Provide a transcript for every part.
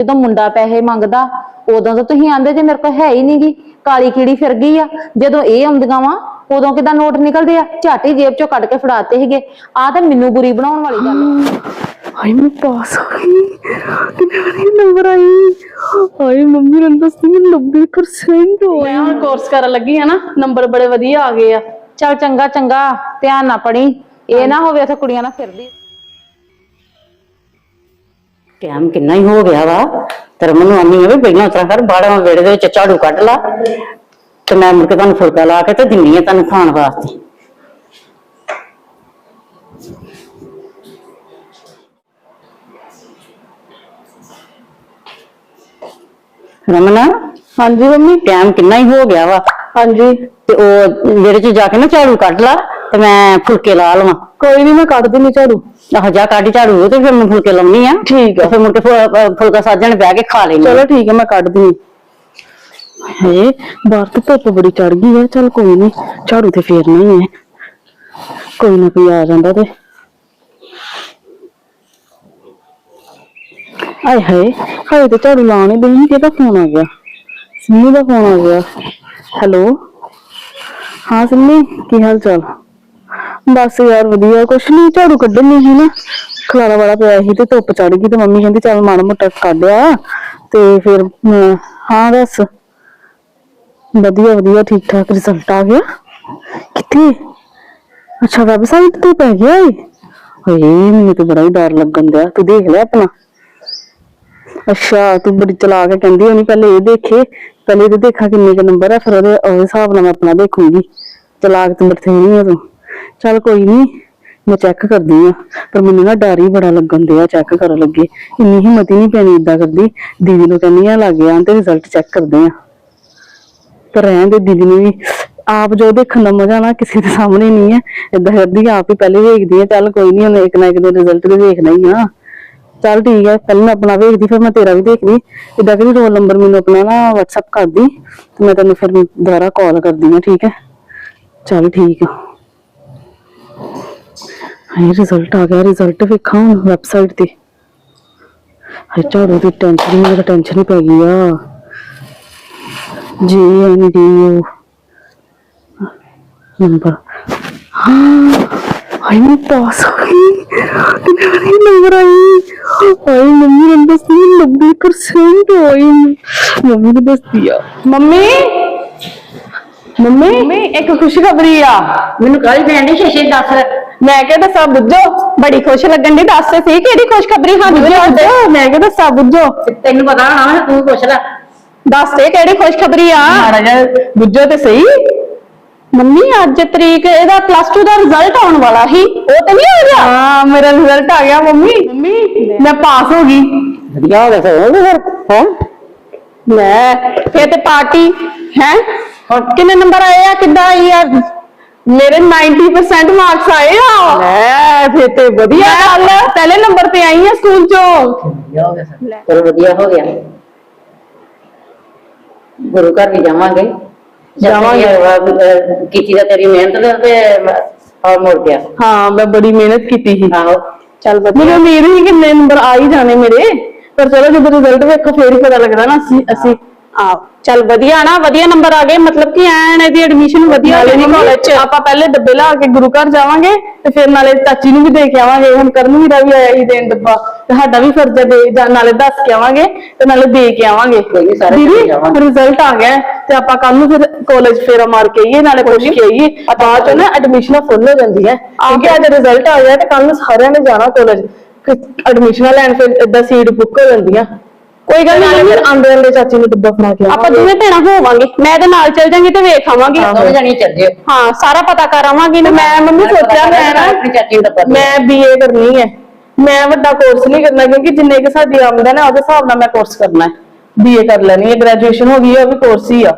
ਜਦੋਂ ਮੁੰਡਾ ਪੈਸੇ ਮੰਗਦਾ ਉਦੋਂ ਤਾਂ ਤੁਸੀਂ ਆਂਦੇ ਜੇ ਮੇਰੇ ਕੋਲ ਹੈ ਹੀ ਨਹੀਂਗੀ ਕਾਲੀ ਕੀੜੀ ਫਿਰ ਗਈ ਆ। ਜਦੋਂ ਇਹ ਆਉਂਦੀਆਂ ਵਾ ਉਦੋਂ ਕਿਦਾਂ ਨੋਟ ਨਿਕਲਦੇ ਆ? ਝਾਟੀ ਜੇਬ ਚੋਂ ਕੱਢ ਕੇ ਫੜਾਤੇ ਸੀਗੇ। ਆ ਤਾਂ ਮੈਨੂੰ ਬੁਰੀ ਬਣਾਉਣ ਵਾਲੀ ਗੱਲ ਆ। ਹਾਏ ਮੈਂ ਪਾਸ ਹੋ ਗਈ। ਕਿੰਨੇ ਨੰਬਰ ਆਈ? ਹਾਏ ਮੰਮੀ ਨੇ ਦੱਸੀ ਮੈਨੂੰ 90% ਹੋਇਆ। ਮੈਂ ਹੁਣ ਕੋਰਸ ਕਰਨ ਲੱਗੀ ਆ ਨਾ ਨੰਬਰ ਬੜੇ ਵਧੀਆ ਆ ਗਏ ਆ। ਚੱਲ ਚੰਗਾ ਚੰਗਾ ਧਿਆਨ ਨਾ ਪੜੀ ਇਹ ਨਾ ਹੋਵੇ ਉੱਥੇ ਕੁੜੀਆਂ ਨਾਲ ਫਿਰਦੀ। ਟਾਈਮ ਕਿੰਨਾ ਹੀ ਹੋ ਗਿਆ ਵਾ। ਤੇ ਮੈਨੂੰ ਆਨੀ ਆ ਵੀ ਪਹਿਲਾਂ ਉਤਰਾ ਕਰ ਬਾੜਾ ਵੇੜੇ ਦੇ ਵਿੱਚ ਝਾੜੂ ਕੱਢ ਲਾ। ਤੇ ਮੈਂ ਮੁੜ ਕੇ ਤੁਹਾਨੂੰ ਫੁਲਕਾ ਲਾ ਕੇ ਤੇ ਦਿੰਨੀ ਆ ਤੁਹਾਨੂੰ ਖਾਣ ਵਾਸਤੇ। ਰਮਨ? ਹਾਂਜੀ ਮੰਮੀ। ਟਾਈਮ ਕਿੰਨਾ ਹੀ ਹੋ ਗਿਆ ਵਾ। ਹਾਂਜੀ। ਤੇ ਉਹ ਵਿਹੜੇ 'ਚ ਜਾ ਕੇ ਨਾ ਝਾੜੂ ਕੱਢ ਲਾ। ਤੇ ਮੈਂ ਫੁਲਕੇ ਲਾ ਲਵਾਂ। ਕੋਈ ਨਹੀਂ ਮੈਂ ਕੱਢ ਦਿੰਨੀ ਝਾੜੂ। ਆਹ ਜਾ ਕੱਢ ਝਾੜੂ ਤੇ ਫਿਰ ਮੈਂ ਫੁਲਕੇ ਲਾਉਣੀ ਆ। ਠੀਕ ਤੇ ਆ ਫਿਰ ਮੁੜ ਕੇ ਫੁ- ਅਹ ਫੁਲਕਾ ਸਾਜਣ ਬਹਿ ਕੇ ਖਾ ਲੈਣੀ ਚਲੋ ਠੀਕ ਹੈ ਮੈਂ ਕੱਢ ਦਿੰਨੀ। ਹੇ ਬਾਹਰ ਤਾਂ ਧੁੱਪ ਬੜੀ ਚੜ ਗਈ ਹੈ ਚਲ ਕੋਈ ਨਹੀਂ ਝਾੜੂ ਤੇ ਫੇਰਨਾ ਹੀ ਹੈ ਕੋਈ ਨਾ ਕੋਈ ਆ ਜਾਂਦਾ ਤੇ। ਆਏ ਹਾਏ ਹਾਏ ਤੇ ਝਾੜੂ ਲਾਉਣੇ ਦੇ ਨਹੀਂ ਕਿਹਦਾ ਫੋਨ ਆ ਗਿਆ? ਸਿੰਮੀ ਦਾ ਫੋਨ ਆ ਗਿਆ। ਹੈਲੋ? ਹਾਂ ਸਿੰਮੀ ਕੀ ਹਾਲ ਚਾਲ? ਬਸ ਯਾਰ ਵਧੀਆ, ਕੁਛ ਨਹੀਂ ਝਾੜੂ ਕੱਢਣ ਨਹੀਂ ਸੀ ਨਾ। ਖਲਾਰਾ ਵਾਲਾ ਪਿਆ ਸੀ ਤੇ ਧੁੱਪ ਚੜ ਗਈ ਤੇ ਮੰਮੀ ਕਹਿੰਦੀ ਚੱਲ ਮਾੜਾ ਮੋਟਾ ਕੱਢਿਆ ਤੇ ਫਿਰ ਮੈਂ- ਹਾਂ ਬਸ ਵਧੀਆ ਵਧੀਆ, ਠੀਕ ਠਾਕ ਰਿਜ਼ਲਟ ਆ ਗਿਆ। ਕਿੱਥੇ? ਅੱਛਾ ਵੈਬਸਾਈਟ ਤੇ ਪੈ ਗਿਆ ਏ? ਹੋਏ, ਮੈਨੂੰ ਤਾਂ ਬੜਾ ਹੀ ਡਰ ਲੱਗਣ ਦਿਆ। ਤੂੰ ਦੇਖ ਲਿਆ ਆਪਣਾ। ਅੱਛਾ, ਤੂੰ ਬੜੀ ਚਲਾ ਕੇ ਕਹਿੰਦੀ ਹੋਣੀ, ਪਹਿਲੇ ਇਹ ਦੇਖੇ, ਪਹਿਲੇ ਇਹ ਦੇਖਾਂ ਕਿੰਨੇ ਕੁ ਨੰਬਰ ਆ, ਫਿਰ ਉਹਦੇ ਉਹਦੇ ਹਿਸਾਬ ਨਾਲ ਮੈਂ ਆਪਣਾ ਦੇਖੂੰਗੀ। ਚਲਾਕ ਤੇ ਬਥੇਰੀ ਆ ਤੂੰ। ਚੱਲ ਕੋਈ ਨਹੀਂ ਮੈਂ ਚੈੱਕ ਕਰਦੀ ਆ। ਪਰ ਮੈਨੂੰ ਨਾ ਡਰ ਹੀ ਬੜਾ ਲੱਗਣ ਦਿਆ ਚੈੱਕ ਕਰਨ ਲੱਗੇ। ਇੰਨੀ ਹਿੰਮਤ ਹੀ ਨਹੀਂ ਪੈਣੀ ਇਦਾਂ ਕਰਦੀ। ਦੀਦੀ ਨੂੰ ਕਹਿੰਦੀ ਆ ਲੱਗ ਗਿਆ ਤੇ ਰਿਜ਼ਲਟ ਚੈੱਕ ਕਰਦੇ ਆ। ਪਰ ਰਹਿਣ ਦੇ ਦੀਦੀ ਨੂੰ ਵੀ ਆਪ ਜੋ ਦੇਖਣ ਦਾ ਮਜ਼ਾ ਨਾ ਕਿਸੇ ਦੇ ਸਾਹਮਣੇ ਨਹੀਂ ਹੈ ਏਦਾਂ ਕਰਦੀ ਆ, ਆਪ ਹੀ ਪਹਿਲੇ ਵੇਖਦੀ ਆ ਚੱਲ ਕੋਈ ਨਹੀਂ ਹੁਣ ਇੱਕ ਨਾ ਇੱਕ ਦਿਨ ਰਿਜ਼ਲਟ ਤੇ ਦੇਖਣਾ ਹੀ ਆ। ਚੱਲ ਠੀਕ ਹੈ ਪਹਿਲਾਂ ਮੈਂ ਆਪਣਾ ਵੇਖਦੀ ਫਿਰ ਮੈਂ ਤੇਰਾ ਵੀ ਦੇਖਦੀ। ਇਦਾਂ ਕਰੀ ਰੋਲ ਨੰਬਰ ਮੈਨੂੰ ਆਪਣਾ ਨਾ WhatsApp ਕਰਦੀ। ਤੇ ਮੈਂ ਤੈਨੂੰ ਫਿਰ ਦੁਬਾਰਾ ਕਾਲ ਕਰਦੀ ਆ ਠੀਕ ਹੈ ਚੱਲ ਠੀਕ ਆ। ਹਾਏ ਰਿਜ਼ਲਟ ਆ ਗਿਆ ਰਿਜ਼ਲਟ ਵੇਖਾਂ ਹੁਣ ਵੈਬਸਾਈਟ ਤੇ। ਹਾਏ, ਝਾੜੂ ਦੀ ਟੈਨਸ਼ਨ ਹੀ ਮੈਨੂੰ ਟੈਨਸ਼ਨ ਹੀ ਪੈ ਗਈ ਆ। ਜੀ ਐਨ ਡੀ ਯੂ ਨੰਬਰ ਹਾਂ, ਹਾਏ, ਮੈਂ ਪਾਸ ਹੋ ਗਈ। ਕਿੰਨੇ ਨੰਬਰ ਆਈ? ਹਾਏ, ਮੰਮੀ ਨੇ ਦੱਸੀ 90% ਹੋਈ। ਮੰਮੀ ਨੇ ਦੱਸੀ ਆ ਮੰਮੀ? ਮੰਮੀ? ਮੰਮੀ, ਇੱਕ ਖੁਸ਼ਖਬਰੀ ਆ। ਮੈਨੂੰ ਕਾਹਲੀ ਦੇਣ ਦੀ ਸ਼ੇਸ਼ੇ ਦੱਸ। ਮੈਂ ਕਿਹਾ ਦੱਸਾਂ ਬੁੱਝੋ ਬੜੀ ਖੁਸ਼ ਲੱਗਣ ਦੀ ਦੱਸ ਸੀ ਕਿਹੜੀ ਖੁਸ਼ਖਬਰੀ ਸਾਨੂੰ ਵੀ ਦੱਸ ਦਿਓ ਮੈਂ ਕਿਹਾ ਦੱਸਾਂ ਬੁੱਝੋ। ਤੈਨੂੰ ਪਤਾ ਹੋਣਾ ਵਾ, ਤੂੰ ਪੁੱਛ ਲੈ ਦੱਸ ਤੇ ਕਿਹੜੀ ਖੁਸ਼ਖਬਰੀ ਆ। ਮਾੜਾ ਜਿਹਾ ਬੁੱਝੋ ਤੇ ਸਹੀ। ਮੰਮੀ ਅੱਜ ਤਰੀਕ ਇਹਦਾ ਪਲੱਸ 2 ਦਾ ਰਿਜ਼ਲਟ ਆਉਣ ਵਾਲਾ ਸੀ। ਉਹ ਤੇ ਨਹੀਂ ਆ ਗਿਆ? ਹਾਂ ਮੇਰਾ ਰਿਜ਼ਲਟ ਆ ਗਿਆ ਮੰਮੀ। ਮੰਮੀ। ਮੈਂ ਪਾਸ ਹੋ ਗਈ। ਵਧੀਆ ਹੋ ਗਿਆ ਫਿਰ? ਹਾਂ। ਲੈ ਫੇਰ ਤੇ ਪਾਰਟੀ ਹੈ? ਕਿੰਨੇ ਨੰਬਰ ਆਏ ਆ? ਕਿੱਦਾਂ ਆਈ ਆ? ਮੇਰੇ 90% ਮਾਰਕਸ ਆਏ ਆ। ਲੈ ਫੇਰ ਤੇ ਵਧੀਆ ਗੱਲ ਆ। ਪਹਿਲੇ ਨੰਬਰ ਤੇ ਆਈ ਆ ਸਕੂਲ ਚੋਂ। ਵਧੀਆ ਹੋ ਗਿਆ ਸਰ। ਚਲੋ ਵਧੀਆ ਹੋ ਗਿਆ। ਗੁਰੂ ਘਰ ਵੀ ਜਾਵਾਂਗੇ। ਜਾਵਾਂਗੇ। ਜਾਵਾਂਗੇ ਕੀਤੀ ਦਾ ਤੇਰੀ ਮਿਹਨਤ ਦਾ ਤੇ ਆ ਮੁੜ ਗਿਆ। ਹਾਂ ਮੈਂ ਬੜੀ ਮਿਹਨਤ ਕੀਤੀ ਸੀ। ਆਹੋ। ਚੱਲ ਵਧੀਆ। ਮੈਨੂੰ ਉਮੀਦ ਸੀ ਕਿੰਨੇ ਨੰਬਰ ਆ ਹੀ ਜਾਣੇ ਮੇਰੇ। ਪਰ ਚਲੋ ਜਦੋਂ ਰਿਜ਼ਲਟ ਵੇਖੋ ਫੇਰ ਹੀ ਪਤਾ ਲੱਗਦਾ ਨਾ ਅਸੀਂ ਅਸੀਂ ਆ ਚੱਲ ਵਧੀਆ ਨਾ ਵਧੀਆ ਨੰਬਰ ਆ ਗਏ। ਮਤਲਬ ਕਿ ਐਨ ਇਹਦੀ ਐਡਮਿਸ਼ਨ ਵਧੀਆ ਜਾਣੀ ਕਾਲਜ ਚ। ਆਪਾਂ ਪਹਿਲੇ ਡੱਬੇ ਲਾ ਕੇ ਗੁਰੂ ਘਰ ਜਾਵਾਂਗੇ ਤੇ ਫਿਰ ਨਾਲੇ ਚਾਚੀ ਨੂੰ ਵੀ ਦੇ ਕੇ ਆਵਾਂਗੇ ਹੁਣ ਕਰਨ ਦਾ ਵੀ ਆਇਆ ਹੀ ਦੇਣ ਡੱਬਾ। ਤੇ ਸਾਡਾ ਵੀ ਫਰਜ਼ ਹੈ ਦੇ ਜਾਂ ਨਾਲੇ ਦੱਸ ਕੇ ਆਵਾਂਗੇ ਤੇ ਨਾਲੇ ਦੇ ਕੇ ਆਵਾਂਗੇ। ਕੋਈ ਨੀ, ਸਾਰੇ ਦੀਦੀ ਚਲੇ ਜਾਵਾਂਗੇ। ਰਿਜ਼ਲਟ ਆ ਗਿਆ ਹੈ ਤੇ ਆਪਾਂ ਕੱਲ ਨੂੰ ਫਿਰ ਕਾਲਜ ਫੇਰਾ ਮਾਰ ਕੇ ਆਈਏ ਨਾਲੇ ਪੁੱਛ ਕੇ ਆਈਏ। ਬਾਅਦ ਚ ਨਾ ਐਡਮਿਸ਼ਨਾਂ ਫੁੱਲ ਹੋ ਜਾਂਦੀਆਂ ਕਿਉਂਕਿ ਅੱਜ ਰਿਜ਼ਲਟ ਆ ਗਿਆ ਤੇ ਕੱਲ ਨੂੰ ਸਾਰਿਆਂ ਨੇ ਜਾਣਾ ਕਾਲਜ ਐਡਮਿਸ਼ਨਾਂ ਲੈਣ ਫਿਰ ਏਦਾਂ ਸੀਟ ਬੁੱਕ ਹੋ ਜਾਂਦੀਆਂ ਕੋਈ ਗੱਲ ਨਹੀਂ ਫਿਰ ਆਂਦੇ ਆਂਦੇ ਚਾਚੀ ਨੂੰ ਡੱਬਾ ਫੜਾ ਕੇ ਆਪਾਂ ਦੋਵੇਂ ਭੈਣਾਂ ਹੋਵਾਂਗੇ ਮੈਂ ਤੇ ਨਾਲ ਚੱਲ ਜਾਂਗੀ ਤੇ ਵੇਖ ਆਵਾਂਗੇ। ਦੋਵੇਂ ਜਣੀ ਚੱਲ ਜਿਓ ਹਾਂ ਸਾਰਾ ਪਤਾ ਕਰ ਆਵਾਂਗੀ ਤੇ ਮੈਂ ਮੰਮੀ ਸੋਚਿਆ ਮੈਂ ਨਾ ਆਪਣੀ ਚਾਚੀ ਨੂੰ ਦੱਸ ਮੈਂ ਬੀਏ ਕਰਨੀ ਹੈ। ਮੈਂ ਵੱਡਾ ਕੋਰਸ ਨਹੀਂ ਕਰਨਾ ਕਿਉਂਕਿ ਜਿੰਨੇ ਕਿ ਸਾਡੀ ਆਮਦਨ ਹੈ ਉਹਦੇ ਹਿਸਾਬ ਨਾਲ ਮੈਂ ਕੋਰਸ ਕਰਨਾ ਹੈ। ਬੀਏ ਕਰ ਲੈਣੀ ਹੈ ਗ੍ਰੈਜੂਏਸ਼ਨ ਹੋ ਗਈ ਹੈ ਉਹ ਵੀ ਕੋਰਸ ਹੀ ਆ।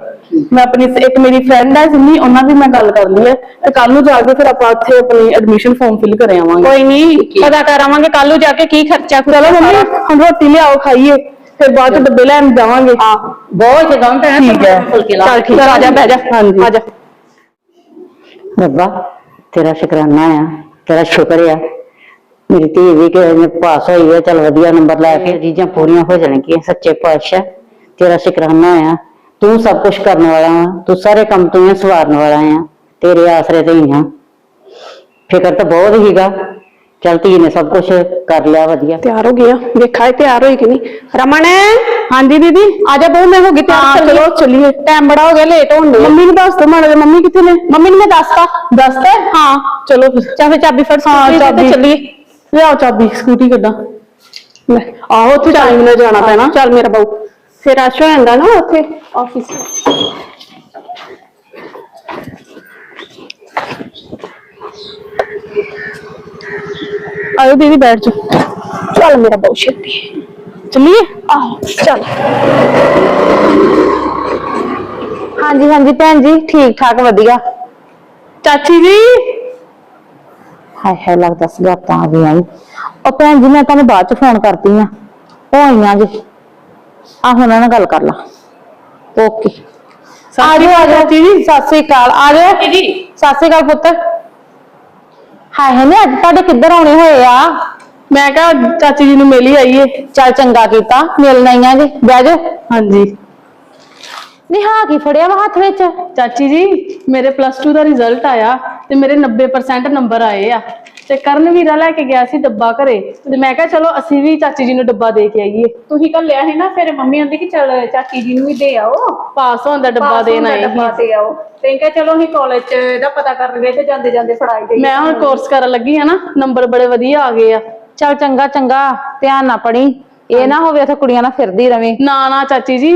ਮੈਂ ਆਪਣੀ ਇੱਕ ਮੇਰੀ ਫਰੈਂਡ ਹੈ ਸਿੰਮੀ ਉਹਨਾਂ ਦੀ ਮੈਂ ਗੱਲ ਕਰ ਲਈ ਹੈ। ਤੇ ਕੱਲ ਨੂੰ ਜਾ ਕੇ ਫਿਰ ਆਪਾਂ ਉੱਥੇ ਆਪਣੀ ਐਡਮਿਸ਼ਨ ਫਾਰਮ ਫਿਲ ਕਰ ਆਵਾਂਗੇ। ਕੋਈ ਨਹੀਂ ਪਤਾ ਕਰ ਆਵਾਂਗੇ ਕੱਲ ਨੂੰ ਜਾ ਕੇ ਕੀ ਖਰਚਾ ਚਲੋ ਮੰਮੀ ਹੁਣ ਰੋਟੀ ਲਿਆਓ ਖਾਈਏ। ਫਿਰ ਬਾਅਦ ਚ ਡੱਬੇ ਲੈਣ ਜਾਵਾਂਗੇ ਹਾਂ ਬਹੁਤ ਚੰਗਾ ਹੁੰਦਾ ਠੀਕ ਹੈ ਫੁਲਕੇ ਲਾ ਚੱਲ ਠੀਕ ਆ ਜਾ ਬਹਿ ਜਾ ਹਾਂਜੀ ਆ ਜਾ ਰੱਬਾ ਤੇਰਾ ਸ਼ੁਕਰਾਨਾ ਆ ਤੇਰਾ ਸ਼ੁਕਰ ਆ ਮੇਰੀ ਧੀ ਵੀ ਕਿ ਪਾਸ ਹੋਈ ਹੈ ਚਲ ਵਧੀਆ ਨੰਬਰ ਲੈ ਕੇ ਚੀਜ਼ਾਂ ਪੂਰੀਆਂ ਹੋ ਜਾਣਗੀਆਂ ਸੱਚੇ ਪਾਤਸ਼ਾਹ ਤੇਰਾ ਸ਼ੁਕਰਾਨਾ ਆ ਤੂੰ ਸਭ ਕੁਝ ਕਰਨ ਵਾਲਾ ਆ ਤੂੰ ਸਾਰੇ ਕੰਮ ਤੂੰ ਹੀ ਸਵਾਰਨ ਵਾਲਾ ਆ ਤੇਰੇ ਆਸਰੇ ਤੇ ਹੀ ਆ ਫਿਕਰ ਤਾਂ ਬਹੁਤ ਹੀਗਾ ਚਲ ਧੀ ਨੇ ਸਭ ਕੁਝ ਕਰ ਲਿਆ ਵਧੀਆ। ਤਿਆਰ ਹੋ ਗਿਆ ਵੇਖਾ ਇਹ ਤਿਆਰ ਹੋਈ ਕਿ ਨਹੀਂ। ਰਮਨ ਹਾਂਜੀ ਦੀਦੀ। ਆ ਜਾ ਬਹੁ ਮੈਂ ਹੋ ਗਈ ਤਿਆਰ। ਚਲੋ ਚਲਿਏ। ਟਾਈਮ ਬੜਾ ਹੋ ਗਿਆ ਲੇਟ ਹੋਣ ਦੇ ਮੰਮੀ ਨੂੰ ਦੱਸ ਦੋ ਮਾੜਾ ਮੰਮੀ ਕਿੱਥੇ ਨੇ? ਮੰਮੀ ਨੂੰ ਮੈਂ ਦੱਸਤਾ। ਦੱਸਤਾ? ਹਾਂ। ਚਲੋ ਫਿਰ। ਚਾਹੇ ਚਾਬੀ ਫੜ ਹਾਂ ਚਾਬੀ। ਚੱਲੀਏ। ਲਿਆਓ ਚਾਬੀ ਸਕੂਟੀ ਕੱਢਾਂ। ਲੈ ਆਹੋ ਉੱਥੇ ਟਾਈਮ ਨਾਲ ਜਾਣਾ ਪੈਣਾ। ਚੱਲ ਮੇਰਾ ਬਾਊ ਫਿਰ ਰਸ਼ ਹੋ ਜਾਂਦਾ ਨਾ ਉੱਥੇ। ਆਫਿਸ। ਆਇਓ ਦੀਦੀ ਬੈਠ ਜਾ ਚੱਲ ਮੇਰਾ ਬਹੁਤ ਛੇਤੀ। ਚੱਲੀਏ? ਆਹੋ ਚੱਲ। ਹਾਂਜੀ ਹਾਂਜੀ ਭੈਣ ਜੀ ਠੀਕ ਠਾਕ ਵਧੀਆ। ਚਾਚੀ ਜੀ? ਹਾਏ ਹਾਏ ਲੱਗਦਾ ਸਗਾਤਾਂ ਆ ਗਈਆਂ ਈ। ਉਹ ਭੈਣ ਜੀ ਮੈਂ ਤੁਹਾਨੂੰ ਬਾਅਦ ਚ ਫੋਨ ਕਰਦੀ ਆ ਉਹ ਆਈਆਂ ਜੀ। ਆ ਹੁਣ ਨਾਲ ਗੱਲ ਕਰ ਲਾ। ਓਕੇ। ਆ ਜਾਓ ਆ ਜਾਓ ਜੀ। ਸਤਿ ਸ੍ਰੀ ਅਕਾਲ। ਆ ਜਾਓ। ਜੀ ਸਤਿ ਸ੍ਰੀ ਅਕਾਲ ਪੁੱਤ। ਹਾਏ ਹਾਏ ਨੇ ਅੱਜ ਤੁਹਾਡੇ ਕਿੱਧਰ ਆਉਣੇ ਹੋਏ ਆ? ਮੈਂ ਕਿਹਾ ਚਾਚੀ ਜੀ ਨੂੰ ਮਿਲ ਹੀ ਆਈਏ। ਚੱਲ ਚੰਗਾ ਕੀਤਾ ਮਿਲਣਾ ਹੀ ਆ ਜੀ ਬਹਿ ਜਾਓ। ਹਾਂਜੀ। ਨੀ ਹਾਂ ਕੀ ਫੜਿਆ ਵਾ ਹੱਥ ਵਿੱਚ? ਚਾਚੀ ਜੀ ਮੇਰੇ ਪਲੱਸ 2 ਦਾ ਰਿਜ਼ਲਟ ਆਇਆ ਤੇ ਮੇਰੇ 90% ਨੰਬਰ ਆਏ ਆ। ਤੇ ਕਰਨ ਵੀਰਾ ਲੈ ਕੇ ਗਿਆ ਸੀ ਡੱਬਾ ਘਰੇ। ਤੇ ਮੈਂ ਕਿਹਾ ਚਲੋ ਅਸੀਂ ਵੀ ਚਾਚੀ ਜੀ ਨੂੰ ਡੱਬਾ ਦੇ ਕੇ ਆਈਏ। ਤੁਸੀਂ ਕੱਲਿਆ ਹੈ ਨਾ ਫਿਰ ਮੰਮੀ ਆਂਦੀ ਕਿ ਚਲ ਚਾਚੀ ਜੀ ਨੂੰ ਵੀ ਦੇ ਆਓ। ਪਾਸ ਹੋਣ ਦਾ ਡੱਬਾ ਪਾਸ ਦੇਣ ਆਏ ਡੱਬਾ ਸੀ। ਦੇ ਆਓ। ਤੇ ਕਿਹਾ ਚਲੋ ਅਸੀਂ ਕਾਲਜ ਚ ਇਹਦਾ ਪਤਾ ਕਰਨ ਗਏ ਤੇ ਜਾਂਦੇ ਜਾਂਦੇ ਫੜਾਈ ਗਈ ਮੈਂ ਹੁਣ ਕੋਰਸ ਕਰਨ ਲੱਗੀ ਆ ਨਾ ਨੰਬਰ ਬੜੇ ਵਧੀਆ ਆ ਗਏ ਆ। ਚੱਲ ਚੰਗਾ ਚੰਗਾ ਧਿਆਨ ਨਾ ਪੜੀ। ਇਹ ਨਾ ਹੋਵੇ ਉੱਥੇ ਕੁੜੀਆਂ ਨਾਲ ਫਿਰਦੀ ਰਵੇਂ। ਨਾ ਨਾ ਚਾਚੀ ਜੀ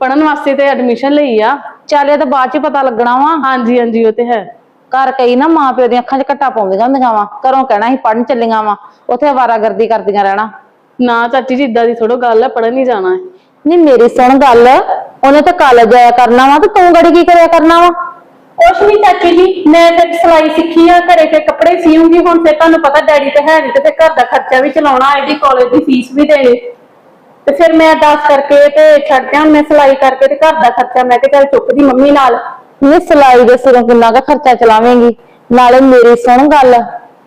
ਪੜਨ ਵਾਸਤੇ ਤੇ ਐਡਮਿਸ਼ਨ ਲਈ ਆ। ਚੱਲ ਇਹ ਤਾਂ ਬਾਅਦ ਚ ਹੀ ਪਤਾ ਲੱਗਣਾ ਵਾ। ਹਾਂਜੀ ਹਾਂਜੀ ਉਹ ਤੇ ਹੈ। ਘਰ ਕਈ ਨਾ ਮਾਂ ਪਿਓ ਦੀਆਂ ਅੱਖਾਂ 'ਚ ਘੱਟਾ ਪਾਉਂਦੀਆਂ ਹੁੰਦੀਆਂ ਵਾ। ਘਰੋਂ ਕਹਿਣਾ ਸੀ ਪੜਨ ਚੱਲੀਆਂ ਵਾ। ਉੱਥੇ ਆਵਾਰਾਗਰਦੀ ਕਰਦੀਆਂ ਰਹਿਣਾ। ਨਾ ਚਾਚੀ ਜੀ ਇਦਾਂ ਦੀ ਥੋੜੋ ਗੱਲ ਹੈ ਪੜਨ ਹੀ ਜਾਣਾ ਹੈ ਨਹੀਂ ਮੇਰੀ ਸੁਣ ਗੱਲ। ਉਹਨੇ ਤਾਂ ਕਾਲਜ ਜਾਇਆ ਕਰਨਾ ਵਾ ਤੇ ਤੂੰ ਗੜੀ ਕੀ ਕਰਿਆ ਕਰਨਾ ਵਾ? ਕੁਛ ਨਹੀਂ ਚਾਚੀ ਜੀ ਮੈਂ ਤੇ ਸਿਲਾਈ ਸਿੱਖੀ ਆ ਘਰੇ ਤੇ ਕੱਪੜੇ ਸੀਉਂਗੀ ਹੁਣ ਤੇ ਤੁਹਾਨੂੰ ਪਤਾ ਡੈਡੀ ਤੇ ਹੈ ਨਹੀਂ ਤੇ ਫਿਰ ਘਰ ਦਾ ਖਰਚਾ ਵੀ ਚਲਾਉਣਾ ਇਹਦੀ ਕਾਲਜ ਦੀ ਫੀਸ ਵੀ ਦੇਣੀ। ਤੇ ਫਿਰ ਮੈਂ ਅਰਦਾਸ ਕਰਕੇ ਤੇ ਛੱਡ ਦਿਆਂ ਮੈਂ ਸਿਲਾਈ ਕਰਕੇ ਤੇ ਘਰ ਦਾ ਖਰਚਾ ਮੈਂ ਤੇ ਚੱਲ ਚੁੱਕਦੀ ਮੰਮੀ ਨਾਲ। ਇਹ ਸਿਲਾਈ ਦੇ ਸਿਰੋਂ ਕਿੰਨਾ ਕੁ ਖਰਚਾ ਚਲਾਵੇਂਗੀ? ਨਾਲੇ ਮੇਰੀ ਸੁਣ ਗੱਲ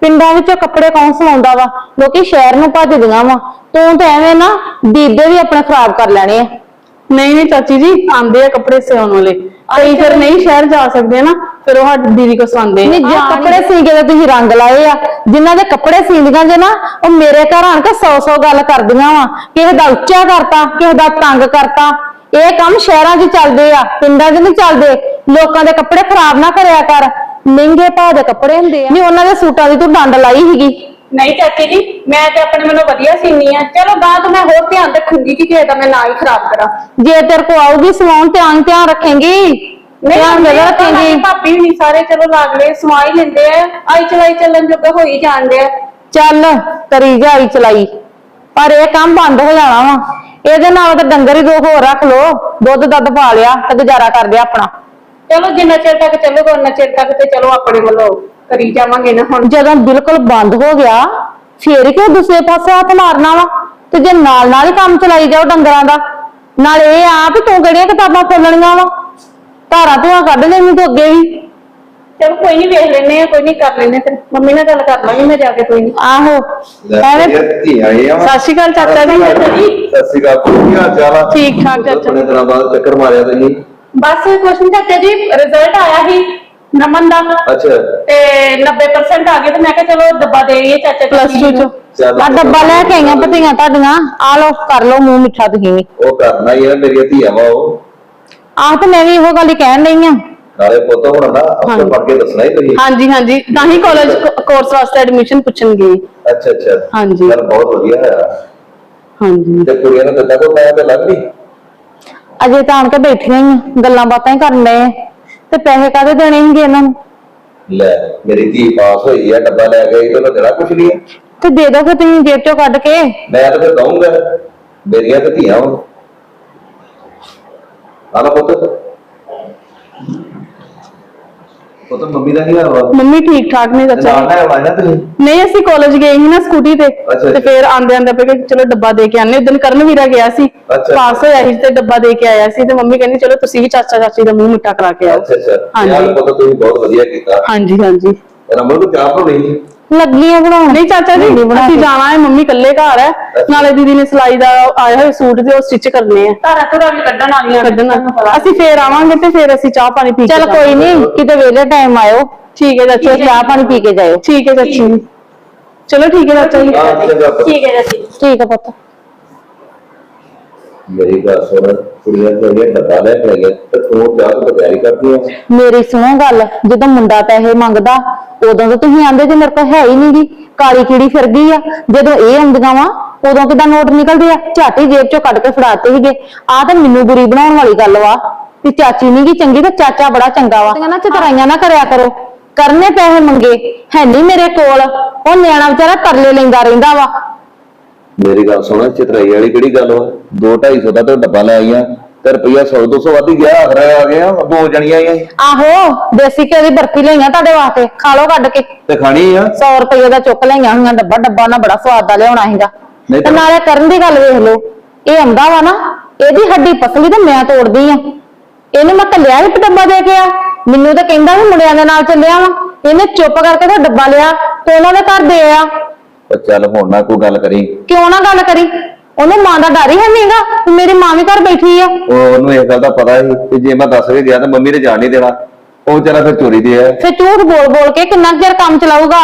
ਪਿੰਡਾਂ ਵਿੱਚੋਂ ਕੱਪੜੇ ਕੌਣ ਸਵਾਉਂਦਾ ਵਾ? ਲੋਕੀ ਸ਼ਹਿਰ ਨੂੰ ਭੱਜਦੀਆਂ ਵਾ। ਤੂੰ ਤਾਂ ਐਵੇਂ ਨਾ ਦੀਦੇ ਵੀ ਆਪਣੇ ਖਰਾਬ ਕਰ ਲੈਣੇ ਆ। ਨਹੀਂ ਨਹੀਂ ਚਾਚੀ ਜੀ ਆਂਦੇ ਆ ਕੱਪੜੇ ਸਿਉਣ ਵਾਲੇ। ਕਈ ਫਿਰ ਨਹੀਂ ਸ਼ਹਿਰ ਜਾ ਸਕਦੇ ਨਾ। ਫਿਰ ਉਹ ਸਾਡੀ ਦੀਦੀ ਕੋ ਸਵਾਉਂਦੇ ਨਹੀਂ ਆ ਜਾਂ ਕੱਪੜੇ ਸੀ ਕੇ ਤਾਂ ਤੁਸੀਂ ਰੰਗ ਲਾਏ ਆ। ਜਿਨ੍ਹਾਂ ਦੇ ਕੱਪੜੇ ਸੀਂਦੀਆਂ ਜੇ ਨਾ ਉਹ ਮੇਰੇ ਘਰ ਆਣ ਕੇ 100-100 ਗੱਲ ਕਰਦੀਆਂ ਵਾ। ਕਿਸੇ ਦਾ ਉੱਚਾ ਕਰਤਾ ਕਿਸੇ ਦਾ ਤੰਗ ਕਰਤਾ। ਇਹ ਕੰਮ ਸ਼ਹਿਰਾਂ 'ਚ ਚੱਲਦੇ ਆ ਪਿੰਡਾਂ 'ਚ ਨਹੀਂ ਚੱਲਦੇ। ਲੋਕਾਂ ਦੇ ਕੱਪੜੇ ਖਰਾਬ ਨਾ ਕਰਿਆ ਕਰ। ਮਹਿੰਗੇ ਭਾਅ ਦੇ ਕੱਪੜੇ ਹੁੰਦੇ ਆ। ਨਹੀਂ ਉਹਨਾਂ ਦੇ ਸੂਟਾਂ ਦੀ ਤੂੰ ਡੰਡ ਲਾਈ ਸੀਗੀ। ਨਹੀਂ ਚਾਚੀ ਜੀ ਮੈਂ ਤੇ ਆਪਣੇ ਮਨੋਂ ਵਧੀਆ ਸੀਨੀ ਆ। ਚਲੋ ਬਾਅਦ ਮੈਂ ਹੋਰ ਧਿਆਨ ਰੱਖੂੰਗੀ ਕਿ ਕਿਸੇ ਦਾ ਮੈਂ ਨਾ ਹੀ ਖਰਾਬ ਕਰਾਂ। ਜੇ ਤੇਰੇ ਕੋ ਆਊਗੀ ਸਵਾਉਣ ਧਿਆਨ ਧਿਆਨ ਰੱਖੇਂਗੀ। ਧਿਆਨ ਨਹੀਂ ਜਗਾ ਰੱਖੇਂਗੀ ਭਾਬੀ ਵੀ ਨਹੀਂ ਸਾਰੇ ਚਲੋ ਲਾਗਲੇ ਹੀ ਲੈਂਦੇ ਆ ਆਈ ਚਲਾਈ ਚੱਲਣ ਜੋਗਾ ਹੋ ਹੀ ਜਾਂਦੇ ਆ। ਚੱਲ ਕਰੀ ਜਾਈ ਚਲਾਈ। ਪਰ ਇਹ ਕੰਮ ਬੰਦ ਹੋ ਜਾਣਾ ਵਾ। ਇਹਦੇ ਨਾਲ ਤਾਂ ਡੰਗਰ ਹੀ ਦੋ ਹੋਰ ਰੱਖ ਲੋ ਦੁੱਧ ਦੱਧ ਪਾ ਲਿਆ ਤੇ ਗੁਜ਼ਾਰਾ ਕਰ ਲਿਆ ਆਪਣਾ। ਚਲੋ ਜਿੰਨਾ ਚਿਰ ਤੱਕ ਚੱਲੂਗਾ ਉਹਨਾਂ ਚਿਰ ਤੱਕ ਤੇ ਚਲੋ ਆਪਣੇ ਵੱਲੋਂ ਕਰੀ ਜਾਵਾਂਗੇ ਨਾ ਹੁਣ। ਜਦੋਂ ਬਿਲਕੁਲ ਬੰਦ ਹੋ ਗਿਆ ਫੇਰ ਕਿਉਂ ਦੂਸਰੇ ਪਾਸੇ ਹੱਥ ਮਾਰਨਾ ਵਾ? ਤੇ ਜੇ ਨਾਲ ਨਾਲ ਹੀ ਕੰਮ ਚਲਾਈ ਜਾਓ ਡੰਗਰਾਂ ਦਾ। ਨਾਲ ਇਹ ਆ ਵੀ ਤੂੰ ਕਿਹੜੀਆਂ ਕਿਤਾਬਾਂ ਖੋਲਣੀਆਂ ਵਾ? ਧਾਰਾਂ ਧੂਆਂ ਕੱਢ ਲੈਣੀ ਤੂੰ ਅੱਗੇ ਵੀ। ਚਲੋ ਕੋਈ ਨਹੀਂ ਵੇਖ ਲੈਨੇ ਆ ਕੋਈ ਨਹੀਂ ਕਰ ਲੈਨੇ ਫਿਰ। ਮੰਮੀ ਨਾਲ ਗੱਲ ਕਰ ਲਾਂਗੀ ਮੈਂ ਜਾ ਕੇ ਕੋਈ ਨਹੀਂ ਆਹੋ ਐਵੇਂ ਧੀ ਆਏ ਆ। ਸਤਿ ਸ਼੍ਰੀ ਅਕਾਲ ਚਾਚਾ ਜੀ। ਸਤਿ ਸ਼੍ਰੀ ਅਕਾਲ ਕੀ ਹਾਲ ਚਾਲ ਆ? ਠੀਕ ਠਾਕ ਚਾਚਾ। ਬੜੇ ਦਿਨਾਂ ਬਾਅਦ ਚੱਕਰ ਮਾਰਿਆ ਤੁਸੀਂ। ਬਸ ਕੁਛ ਨਹੀਂ ਚਾਚਾ ਜੀ ਰਿਜ਼ਲਟ ਆਇਆ ਸੀ ਨਮਨ ਦਾ। ਅੱਛਾ। ਤੇ 90% ਆ ਗਏ ਤੇ ਮੈਂ ਕਿਹਾ ਚਲੋ ਡੱਬਾ ਦੇ ਆਈਏ ਚਾਚਾ ਪਲੱਸ 2 ਚ। ਆ ਡੱਬਾ ਲੈ ਕੇ ਆਈਆਂ ਪਤੀਆਂ ਤੁਹਾਡੀਆਂ। ਆ ਲੋ ਕਰ ਲੋ ਮੂੰਹ ਮਿੱਠਾ ਤੁਸੀਂ ਵੀ। ਉਹ ਕਰਨਾ ਹੀ ਆ ਮੇਰੀਆਂ ਧੀਆਂ ਵਾ ਉਹ। ਆਹ ਤੇ ਮੈਂ ਵੀ ਇਹੋ ਗੱਲ ਹੀ ਕਹਿਣ ਰਹੀ ਆ। ਨਾਲੇ ਪੁੱਤ ਹੁਣ ਨਾ ਆਪਣੇ ਕੇ ਦੱਸਣਾ ਹੀ ਤੁਸੀਂ ਹਾਂਜੀ ਹਾਂਜੀ। ਤਾਂ ਹੀ ਕਾਲਜ ਕੋਰਸ ਵਾਸਤੇ ਐਡਮਿਸ਼ਨ ਪੁੱਛਣ ਗਈ। ਅੱਛਾ ਅੱਛਾ। ਹਾਂਜੀ। ਚੱਲ ਬਹੁਤ ਵਧੀਆ ਹੋਇਆ। ਹਾਂਜੀ। ਤੇ ਕੁੜੀਆਂ ਨੂੰ ਦਿੱਤਾ ਕੋਈ ਪੈਸਾ ਤੇ ਲੱਗ ਨਹੀਂ ਅਜੇ ਤਾਂ ਆਣ ਕੇ ਬੈਠੀਆਂ ਹੀ ਆ, ਗੱਲਾਂ ਬਾਤਾਂ ਹੀ ਕਰਨ ਡਏ ਆ। ਤੇ ਪੈਸੇ ਕਾਹਦੇ ਦੇਣੇ ਸੀਗੇ ਇਹਨਾਂ ਨੂੰ? ਲੈ ਮੇਰੀ ਧੀ ਪਾਸ ਹੋਈ ਆ ਡੱਬਾ ਲੈ ਗਈ ਤੇ ਉਹਨੂੰ ਦੇਣਾ ਕੁਛ ਨਹੀਂ ਆ। ਤੇ ਦੇ ਦੋ ਫਿਰ ਤੁਸੀਂ ਜੇਬ ਚੋਂ ਕੱਢ ਕੇ। ਮੈਂ ਤਾਂ ਫਿਰ ਦਊਂਗਾ। ਮੇਰੀਆਂ ਤੇ ਧੀਆਂ ਵਾ। ਆਲਾ ਪੁੱਤ। ਪੁੱਤ ਮੰਮੀ ਦਾ ਕੀ ਹਾਲ ਵਾ? ਮੰਮੀ ਠੀਕ ਠਾਕ ਨੇ ਚਾਚਾ ਨਾਲ ਆਇਆ ਨਾ ਤੁਸੀਂ ਨਹੀਂ ਅਸੀਂ ਕਾਲਜ ਗਏ ਸੀ ਨਾ ਸਕੂਟੀ ਤੇ। ਅੱਛਾ। ਤੇ ਫਿਰ ਆਂਦੇ ਆਂਦੇ ਪਏ ਕਿ ਚਲੋ ਡੱਬਾ ਦੇ ਕੇ ਆਨੇ ਉਦੋਂ ਕਰਨ ਵੀਰਾ ਗਿਆ ਸੀ। ਅੱਛਾ। ਪਾਸ ਹੋਇਆ ਸੀ ਤੇ ਡੱਬਾ ਦੇ ਕੇ ਆਇਆ ਸੀ ਤੇ ਮੰਮੀ ਕਹਿੰਦੀ ਚਲੋ ਤੁਸੀਂ ਵੀ ਚਾਚਾ ਚਾਚੀ ਦਾ ਮੂੰਹ ਮਿੱਠਾ ਕਰਾ ਕੇ ਆਓ। ਅੱਛਾ ਅੱਛਾ। ਹਾਂਜੀ। ਯਾਰ ਪੁੱਤ ਤੁਸੀਂ ਬਹੁਤ ਵਧੀਆ ਕੀਤਾ। ਹਾਂਜੀ ਹਾਂਜੀ। ਰਮਨ ਨੂੰ ਚਾਹ ਬਣਾਉਣੀ ਲੱਗੀਆਂ ਬਣਾਉਣ। ਨਹੀਂ ਚਾਚਾ ਜੀ ਨਹੀਂ ਬਣਾ ਅਸੀਂ ਕੇ। ਜਾਣਾ ਹੈ ਮੰਮੀ ਇਕੱਲੇ ਘਰ ਹੈ। ਨਾਲੇ ਦੀਦੀ ਨੇ ਸਿਲਾਈ ਦਾ ਆਏ ਹੋਏ ਸੂਟ ਤੇ ਉਹ ਸਟਿਚ ਕਰਨੇ ਆ। ਧਾਰਾ ਧੁਰਾ ਵੀ ਕੱਢਣ ਵਾਲੀਆਂ ਕੱਢਣਾ ਅਸੀਂ ਫੇਰ ਆਵਾਂਗੇ ਤੇ ਫੇਰ ਅਸੀਂ ਚਾਹ ਪਾਣੀ ਪੀ ਕੇ ਚਲ ਕੋਈ ਨਹੀਂ ਕਿਤੇ ਵੇਲੇ ਟਾਈਮ ਆਇਓ। ਠੀਕ ਹੈ ਚਾਚੀ ਚਾਹ ਪਾਣੀ ਪੀ ਕੇ ਜਾਇਓ। ਠੀਕ ਹੈ ਚਾਚੀ। ਜੀ ਚਲੋ ਠੀਕ ਹੈ ਚਾਚਾ ਜੀ। ਠੀਕ ਹੈ ਜੀ ਠੀਕ ਆ ਪੁੱਤ। ਮੇਰੀ ਗੱਲ ਸੁਣ ਕੁੜੀਆਂ ਜਿਹੜੀਆਂ ਡੱਬਾ ਲੈ ਕੇ ਆਈਆਂ ਤੇ ਤੂੰ ਚਾਹ ਤੋਂ ਤਿਆਰੀ ਕਰਦੀ ਆ? ਮੇਰੀ ਸੁਣੋ ਗੱਲ ਜਦੋਂ ਮੁੰਡਾ ਪੈਸੇ ਮੰਗਦਾ ਉਦੋਂ ਤਾਂ ਤੁਸੀਂ ਆਂਦੇ ਜੇ ਮੇਰੇ ਕੋਲ ਹੈ ਹੀ ਨਹੀਂਗੀ ਕਾਲੀ ਕੀੜੀ ਫਿਰ ਗਈ ਆ। ਜਦੋਂ ਇਹ ਆਉਂਦੀਆਂ ਵਾ ਉਦੋਂ ਕਿਦਾਂ ਨੋਟ ਨਿਕਲਦੇ ਆ? ਝਾਟੀ ਜੇਬ ਚੋਂ ਕੱਢ ਕੇ ਫੜਾਤੇ ਸੀਗੇ। ਆ ਤਾਂ ਮੈਨੂੰ ਬੁਰੀ ਬਣਾਉਣ ਵਾਲੀ ਗੱਲ ਵਾ ਵੀ ਚਾਚੀ ਨੀ ਗੀ ਚੰਗੀ ਤੇ ਚਾਚਾ ਬੜਾ ਚੰਗਾ ਵਾ। ਨਾ ਚਤਰਾਈਆਂ ਨਾ ਕਰਿਆ ਕਰੋ। ਕਰਨੇ ਪੈਸੇ ਮੰਗੇ ਹੈ ਨਹੀਂ ਮੇਰੇ ਕੋਲ। ਉਹ ਨਿਆਣਾ ਵਿਚਾਰਾ ਤਰਲੇ ਲੈਂਦਾ ਰਹਿੰਦਾ ਵਾ। ਮੇਰੀ ਗੱਲ ਸੁਣ ਚਤਰਾਈ ਵਾਲੀ ਕਿਹੜੀ ਗੱਲ ਵਾ? 2 250 ਦਾ ਤੇ ਡੱਬਾ ਲੈ ਆਈਆਂ ਤੇ ਰੁਪਈਆ 100 200 ਵੱਧ ਹੀ ਗਿਆ ਆਖਰ ਆ ਗਏ ਆ ਦੋ ਜਣੀਆਂ ਆਈਆਂ ਸੀ। ਆਹੋ ਦੇਸੀ ਘਿਓ ਦੀ ਬਰਫੀ ਲਈਆਂ ਤੁਹਾਡੇ ਵਾਸਤੇ ਖਾ ਲਓ ਕੱਢ ਕੇ। ਤੇ ਖਾਣੀ ਆ? 100 ਰੁਪਏ ਦਾ ਚੁੱਕ ਲਈਆਂ ਹੋਈਆਂ ਡੱਬਾ ਡੱਬਾ ਨਾ ਬੜਾ ਸਵਾਦ ਦਾ ਲਿਆਉਣਾ ਨਹੀਂ ਤੇ ਤਾਂ- ਨਾਲੇ ਕਰਨ ਦੀ ਗੱਲ ਵੇਖ ਲਓ ਇਹ ਆਉਂਦਾ ਵਾ ਨਾ ਇਹਦੀ ਹੱਡੀ ਪਸਲੀ ਤੇ ਮੈਂ ਤੋੜਦੀ ਆ। ਇਹਨੂੰ ਮੈਂ ਕੱਲਿਆ ਹੀ ਡੱਬਾ ਦੇ ਕੇ ਆ। ਮੈਨੂੰ ਤਾਂ ਕਹਿੰਦਾ ਵੀ ਮੁੰਡਿਆਂ ਦੇ ਨਾਲ ਚੱਲਿਆ ਵਾ। ਇਹਨੇ ਚੁੱਪ ਕਰਕੇ ਤੇ ਡੱਬਾ ਲਿਆ ਤੇ ਉਹਨਾਂ ਦੇ ਘਰ ਦੇ ਆ। ਚੱਲ ਹੁਣ ਨਾ ਕੋਈ ਗੱਲ ਕਰੀ। ਕਿਉਂ ਨਾ ਗੱਲ ਕਰੀ? ਉਹਨੂੰ ਮਾਂ ਦਾ ਡਰ ਹੀ ਹੈ ਨਹੀਂਗਾ ਮੇਰੀ ਮਾਂ ਵੀ ਘਰ ਬੈਠੀ ਆ। ਉਹ ਉਹਨੂੰ ਇਸ ਗੱਲ ਦਾ ਪਤਾ ਸੀ ਕਿ ਜੇ ਮੈਂ ਦੱਸ ਕੇ ਗਿਆ ਤਾਂ ਮੰਮੀ ਨੇ ਜਾਣ ਨਹੀਂ ਦੇਣਾ। ਉਹ ਵਿਚਾਰਾ ਫਿਰ ਚੋਰੀ ਦੇ ਆ ਫਿਰ ਝੂਠ ਬੋਲ ਬੋਲ ਕੇ ਕਿੰਨਾ ਕੁ ਚਿਰ ਕੰਮ ਚਲਾਊਗਾ?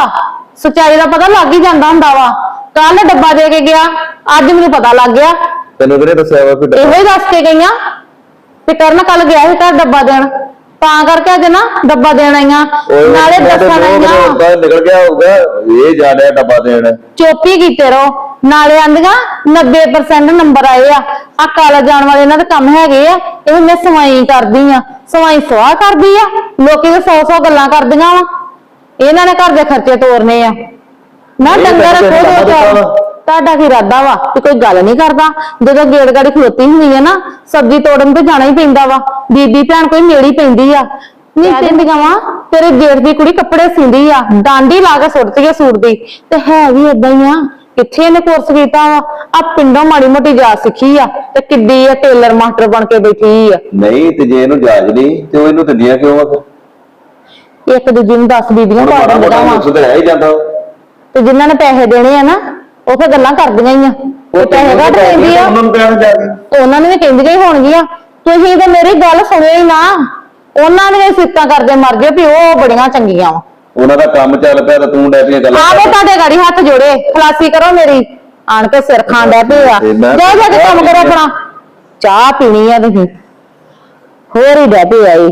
ਸੱਚਾਈ ਦਾ ਪਤਾ ਲੱਗ ਹੀ ਜਾਂਦਾ ਹੁੰਦਾ ਵਾ। ਕੱਲ ਡੱਬਾ ਦੇ ਕੇ ਗਿਆ ਅੱਜ ਮੈਨੂੰ ਪਤਾ ਲੱਗ ਗਿਆ। ਤੈਨੂੰ ਕਿਹਨੇ ਦੱਸਿਆ ਵਾ ਕਿ ਇਹੋ ਹੀ ਦੱਸ ਕੇ ਗਈਆਂ ਤੇ ਕਰਨ ਕੱਲ ਗਿਆ ਸੀ ਘਰ ਡੱਬਾ ਦੇਣ। ਤਾਂ ਕਰਕੇ ਅੱਜ ਨਾ ਡੱਬਾ ਦੇਣ ਆਈਆਂ। ਨਾਲੇ ਦੱਸਣ ਆਈਆਂ। ਹੁੰਦਾ ਨਿਕਲ ਗਿਆ ਹੋਊਗਾ। ਇਹ ਜਾ ਰਿਹਾ ਡੱਬਾ ਦੇਣ। ਚੁੱਪ ਹੀ ਕੀਤੇ ਰਹੋ। ਨਾਲੇ ਆਂਦੀਆਂ 90% ਨੰਬਰ ਆਏ ਆ। ਆ ਕਾਲਜ ਜਾਣ ਵਾਲੇ ਇਹਨਾਂ ਦੇ ਕੰਮ ਹੈਗੇ ਆ। ਇਹ ਮੈਂ ਸਵਾਈ ਕਰਦੀ ਆ। ਸਵਾਈ ਸਵਾਹ ਕਰਦੀ ਆ। ਲੋਕੀ ਤਾਂ 100-100 ਗੱਲਾਂ ਕਰਦੀਆਂ ਵਾ। ਇਹਨਾਂ ਨੇ ਘਰ ਦੇ ਖਰਚੇ ਤੋਰਨੇ ਆ। ਨਾ ਡੰਗਰ ਤਾਂ ਰੱਖੋ ਕਿਸੇ ਦੋ ਦਾ ਚਾਰ ਵਾ। ਤੁਹਾਡਾ ਕੀ ਇਰਾਦਾ ਵਾ? ਕਿ ਕੋਈ ਗੱਲ ਨਹੀਂ ਕਰਦਾ। ਜਦੋਂ ਗੇੜ ਗਾੜੀ ਖਲੋਤੀ ਹੁੰਦੀ ਹੈ ਨਾ ਸਬਜ਼ੀ ਤੋੜਨ ਤੇ ਜਾਣਾ ਹੀ ਪੈਂਦਾ ਵਾ। ਬੀਬੀ ਭੈਣ ਕੋਈ ਮੇੜੀ ਪੈਂਦੀ ਆ। ਨਹੀਂ ਕਹਿੰਦੀਆਂ ਵਾ ਤੇਰੇ ਜੇਠ ਦੀ ਕੁੜੀ ਕੱਪੜੇ ਸਿੰਦੀ ਆ ਡਾਂਡੀ ਲਾ ਕੇ ਸੁੱਟਦੀ ਆ ਸੂਟ ਦੀ। ਤੇ ਹੈ ਵੀ ਇਦਾਂ ਹੀ ਆ। ਕਿੱਥੇ ਇਹਨੇ ਕੋਰਸ ਕੀਤਾ ਵਾ? ਆ ਪਿੰਡੋਂ ਮਾੜੀ ਮੋਟੀ ਜਾ ਸਿੱਖੀ ਆ ਤੇ ਕਿੱਡੀ ਆ ਟੇਲਰ ਮਾਸਟਰ ਬਣ ਕੇ ਬੈਠੀ ਆ। ਨਹੀਂ ਤੇ ਜੇ ਇਹਨੂੰ ਜਾਜ ਨਹੀਂ ਤੇ ਉਹ ਇਹਨੂੰ ਦਿੰਦੀਆਂ ਕਿਉਂ ਆ? ਇੱਕ ਦੂਜੀ ਨੂੰ ਦੱਸ ਬੀਬੀਆਂ ਪਾ ਮਾੜਾ ਦਿੰਦੀਆਂ ਮੋਟਾ ਵਾ। ਸੁਧਰਿਆ ਹੀ ਜਾਂਦਾ ਤੇ ਜਿਨ੍ਹਾਂ ਨੇ ਪੈਸੇ ਦੇਣੇ ਆ ਨਾ ਉਹ ਫਿਰ ਗੱਲਾਂ ਕਰਦੀਆਂ ਹੀ ਆ। ਤੇ ਪੈਸੇ ਘੱਟ ਲੈਂਦੀ ਆ। ਉਹਨਾਂ ਨੂੰ ਕਹਿਣ ਜਾ ਕੇ ਉਹਨਾਂ ਨੇ ਵੀ ਕਹਿੰਦੀਆਂ ਹੀ ਹੋਣਗੀਆਂ। ਤੁਸੀਂ ਤਾਂ ਮੇਰੀ ਗੱਲ ਸੁਣਿਓ ਹੀ ਨਾ। ਉਹਨਾਂ ਨੇ ਸਿੱਤਾਂ ਕਰਦੇ ਮਰ ਗਏ ਵੀ ਉਹ ਬੜੀਆਂ ਚੰਗੀਆਂ ਵਾ। ਉਹਨਾਂ ਦਾ ਕੰਮ ਚੱਲ ਪਿਆ ਤਾਂ ਤੂੰ ਡੈ ਪਈਆਂ ਗੱਲਾਂ ਆਵੇ ਤੁਹਾਡੇ ਗਾੜੀ ਹੱਥ ਜੋੜੇ ਖਲਾਸੀ ਕਰੋ ਮੇਰੀ। ਆਣ ਕੇ ਸਿਰ ਖਾਣ ਡੈ ਪਏ ਆ। ਜਾ ਜਾ ਕੇ ਕੰਮ ਕਰੋ ਆਪਣਾ। ਚਾਹ ਪੀਣੀ ਆ ਤੁਸੀਂ। ਹੋਰ ਹੀ ਡੈ ਪਏ ਆਏ